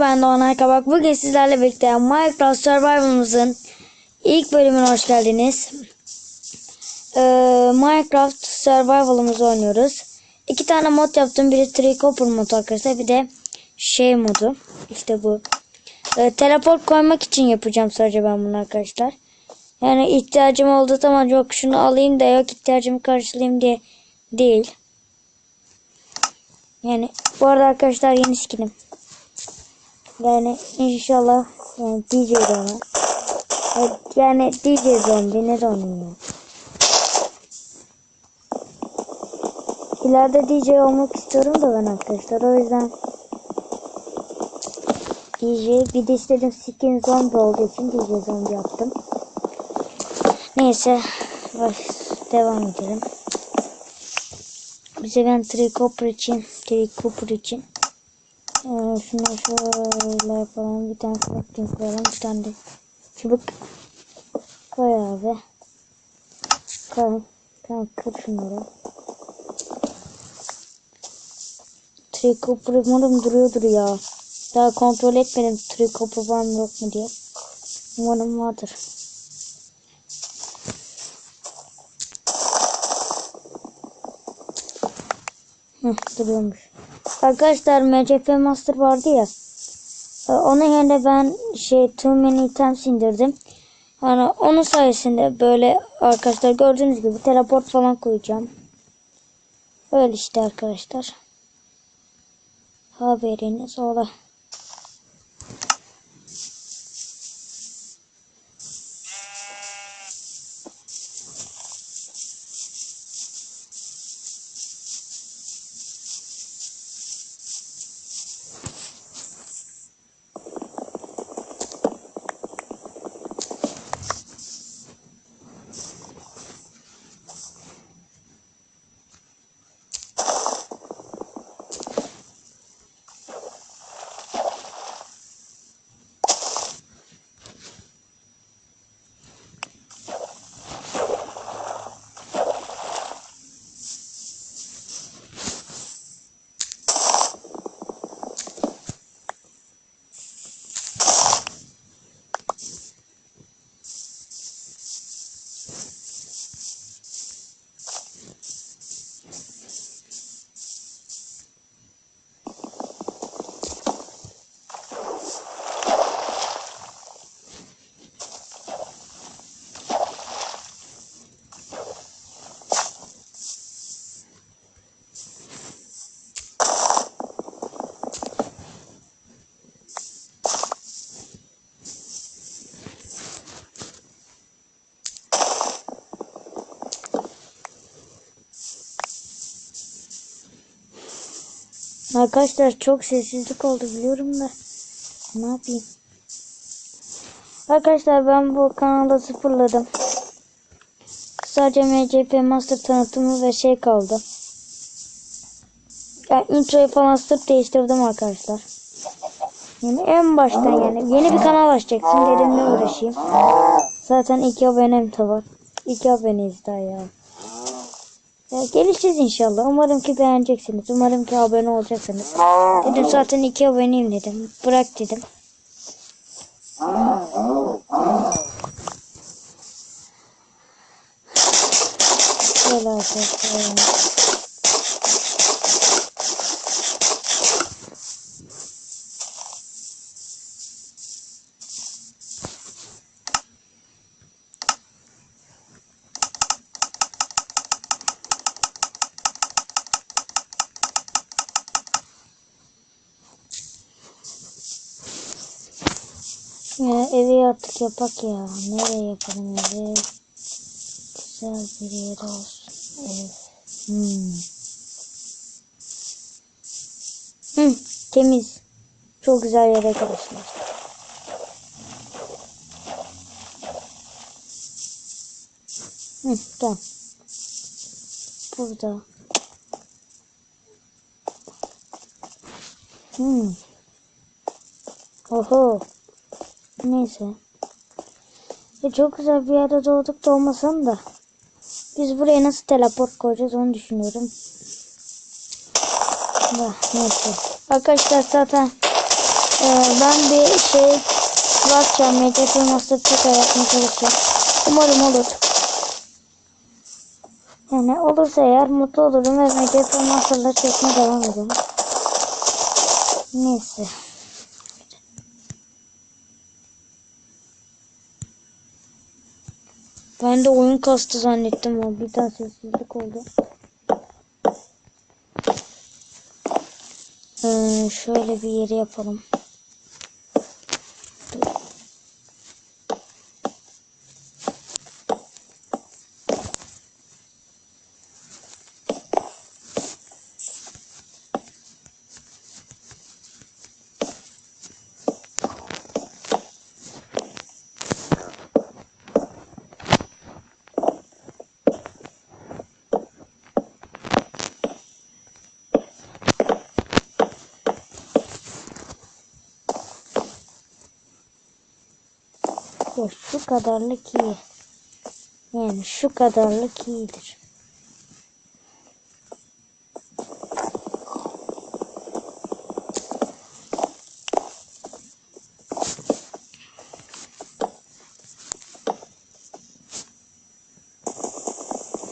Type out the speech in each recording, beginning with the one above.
ben Doğan Aykabak. Bugün sizlerle birlikte Minecraft Survival'ımızın ilk bölümüne hoş geldiniz. Ee, Minecraft Survival'ımızı oynuyoruz. İki tane mod yaptım. Biri Tree Copper modu arkadaşlar. Bir de şey modu. İşte bu. Ee, teleport koymak için yapacağım sadece ben bunu arkadaşlar. Yani ihtiyacım olduğu zaman yok şunu alayım da yok ihtiyacımı karşılayayım diye değil. Yani bu arada arkadaşlar yeni skinim. Yani inşallah yani DJ Zone. Yani DJ Zombi ne zonum ya. DJ olmak istiyorum da ben arkadaşlar. O yüzden DJ bir de istedim skin zombi olduğu için DJ zombi yaptım. Neyse baş, devam edelim. Bize ben Tree Cooper için Tree Cooper için ee, şöyle yapalım. Bir tane crafting koyalım. Bir tane de çubuk koy abi. Koy. Tamam kır şunları. Tree Cooper umarım duruyordur ya. Daha kontrol etmedim Tree Cooper var mı yok mu diye. Umarım vardır. Hı, duruyormuş. Arkadaşlar MCP Master vardı ya. e, Onun yerine ben şey Too Many Items indirdim. Yani onun sayesinde böyle arkadaşlar gördüğünüz gibi teleport falan koyacağım. Öyle işte arkadaşlar. Haberiniz ola. Arkadaşlar çok sessizlik oldu biliyorum da. Ne yapayım? Arkadaşlar ben bu kanalda sıfırladım. Sadece MCP Master tanıtımı ve şey kaldı. Yani introyu falan sırf değiştirdim arkadaşlar. Yani en baştan yani yeni bir kanal açacaksın dedim ne uğraşayım. Zaten iki abonem de var. İki aboneyiz daha ya. Ya geleceğiz inşallah. Umarım ki beğeneceksiniz. Umarım ki abone olacaksınız. Dedim zaten iki aboneyim dedim. Bırak dedim. Şöyle arkadaşlar. Evi artık yapak ya. Nereye yapalım evi? Güzel bir yer olsun. Ev. Hmm. Hı, temiz. Çok güzel yere karışmış. Hı, tamam. Burada. Hmm. Oho. Neyse. Ya çok güzel bir yerde doğduk da olmasın da. Biz buraya nasıl teleport koyacağız onu düşünüyorum. Da, neyse. Arkadaşlar zaten Ee, ben bir şey bakacağım. MCF Master tekrar yapmaya çalışacağım. Umarım olur. Yani olursa eğer mutlu olurum ve MCF Master'la çekmeye devam ederim. Neyse. Ben de oyun kastı zannettim o. Bir tane sessizlik oldu. Ee, şöyle bir yeri yapalım. Ya şu kadarlık iyi. Yani şu kadarlık iyidir.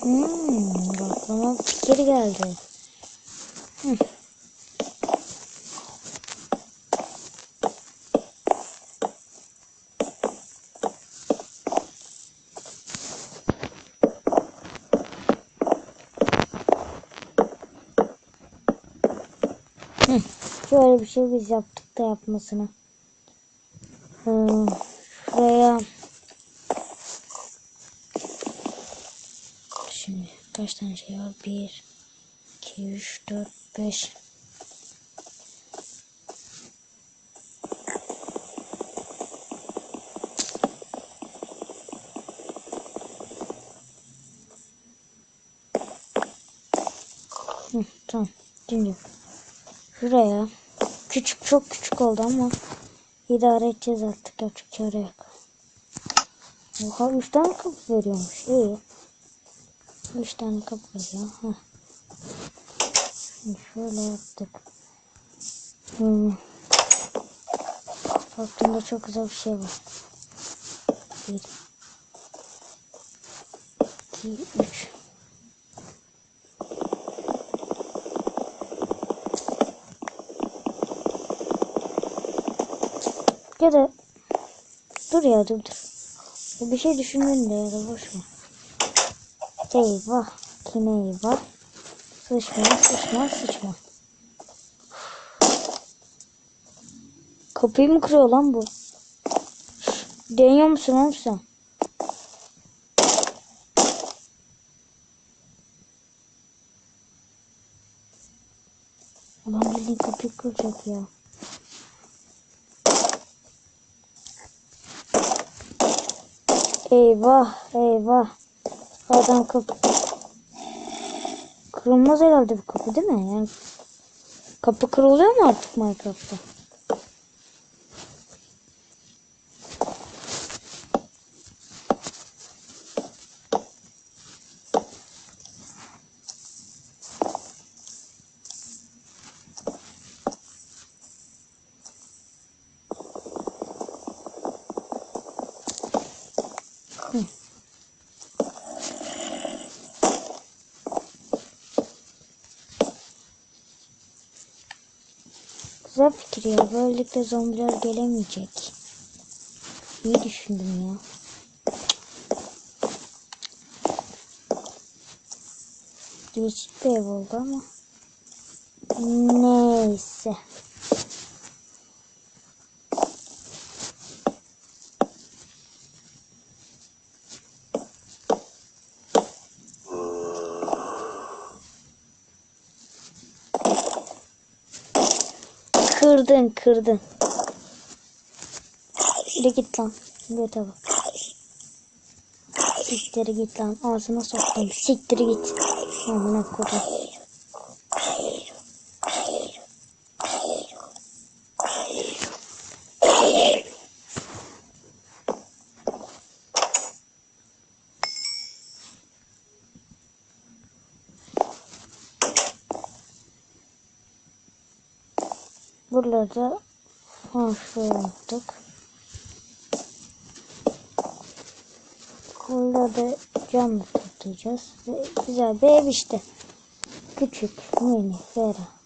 Hmm, aklıma fikir geldi. Şöyle bir şey biz yaptık da yapmasını. Hmm, şuraya şimdi kaç tane şey var? 1 2 3 4 5 Hı, tamam. Şimdi şuraya küçük çok küçük oldu ama idare edeceğiz artık yapacak çare yok. Oha 3 tane kapı veriyormuş. İyi. 3 tane kapı veriyor. Şimdi şöyle yaptık. Hmm. Aklımda çok güzel bir şey var. 1 2 3 Ya da dur ya dur dur. Bir şey düşündün de ya da boş ver. Eyvah. Kine eyvah. Sıçma sıçma sıçma. Kapıyı mı kırıyor lan bu? Deniyor musun oğlum sen? Ulan bildiğin kapıyı kıracak ya. Eyvah eyvah. Adam kapı. Kırılmaz herhalde bu kapı değil mi? Yani kapı kırılıyor mu artık Minecraft'ta? Güzel fikir ya. Böylelikle zombiler gelemeyecek. İyi düşündüm ya. Değişik bir ev oldu ama. Neyse. Kırdın kırdın. Yürü git lan. Göte bak. Siktir git lan. Ağzına soktum. Siktir git. Amına kodum. Buralarda Ha şöyle yaptık. Burada da cam takacağız. Ve güzel bir ev işte. Küçük, mini, ferah.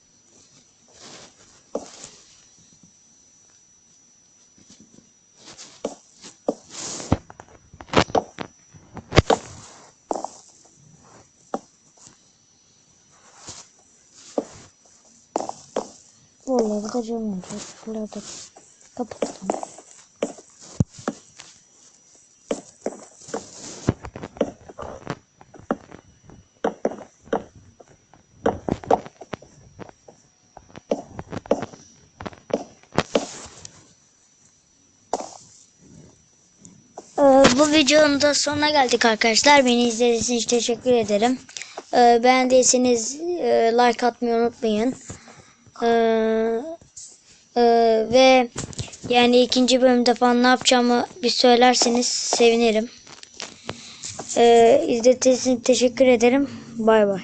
Buraları da olacak. Buraları da bu videonun da sonuna geldik arkadaşlar. Beni izlediğiniz için teşekkür ederim. Ee, beğendiyseniz e, like atmayı unutmayın. Ee, e, ve yani ikinci bölümde falan ne yapacağımı bir söylerseniz sevinirim. Ee, izlediğiniz için teşekkür ederim. Bay bay.